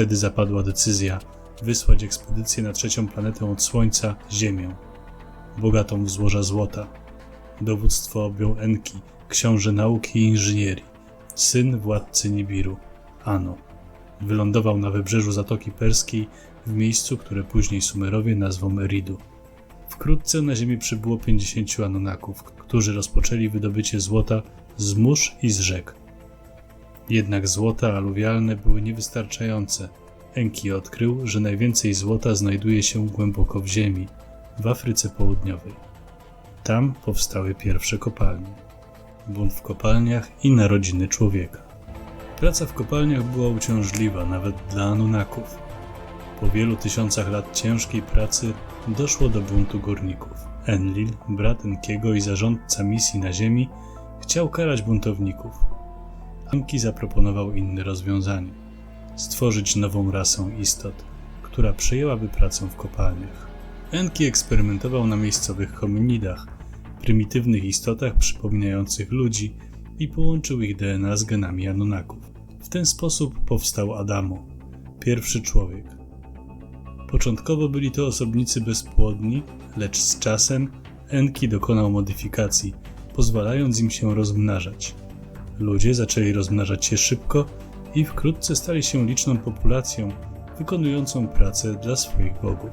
Wtedy zapadła decyzja wysłać ekspedycję na trzecią planetę od Słońca, Ziemię, bogatą w złoża złota. Dowództwo objął Enki, książę nauki i inżynierii, syn władcy Nibiru, Ano. Wylądował na wybrzeżu Zatoki Perskiej w miejscu, które później Sumerowie nazwą Eridu. Wkrótce na ziemi przybyło 50 Anunaków, którzy rozpoczęli wydobycie złota z mórz i z rzek. Jednak złota aluwialne były niewystarczające. Enki odkrył, że najwięcej złota znajduje się głęboko w ziemi, w Afryce Południowej. Tam powstały pierwsze kopalnie. Bunt w kopalniach i narodziny człowieka. Praca w kopalniach była uciążliwa nawet dla Anunaków. Po wielu tysiącach lat ciężkiej pracy doszło do buntu górników. Enlil, brat Enkiego i zarządca misji na Ziemi, chciał karać buntowników. Enki zaproponował inne rozwiązanie: stworzyć nową rasę istot, która przejęłaby pracę w kopalniach. Enki eksperymentował na miejscowych hominidach, prymitywnych istotach przypominających ludzi i połączył ich DNA z genami Anunaków. W ten sposób powstał Adamo, pierwszy człowiek. Początkowo byli to osobnicy bezpłodni, lecz z czasem Enki dokonał modyfikacji, pozwalając im się rozmnażać. Ludzie zaczęli rozmnażać się szybko i wkrótce stali się liczną populacją wykonującą pracę dla swoich bogów.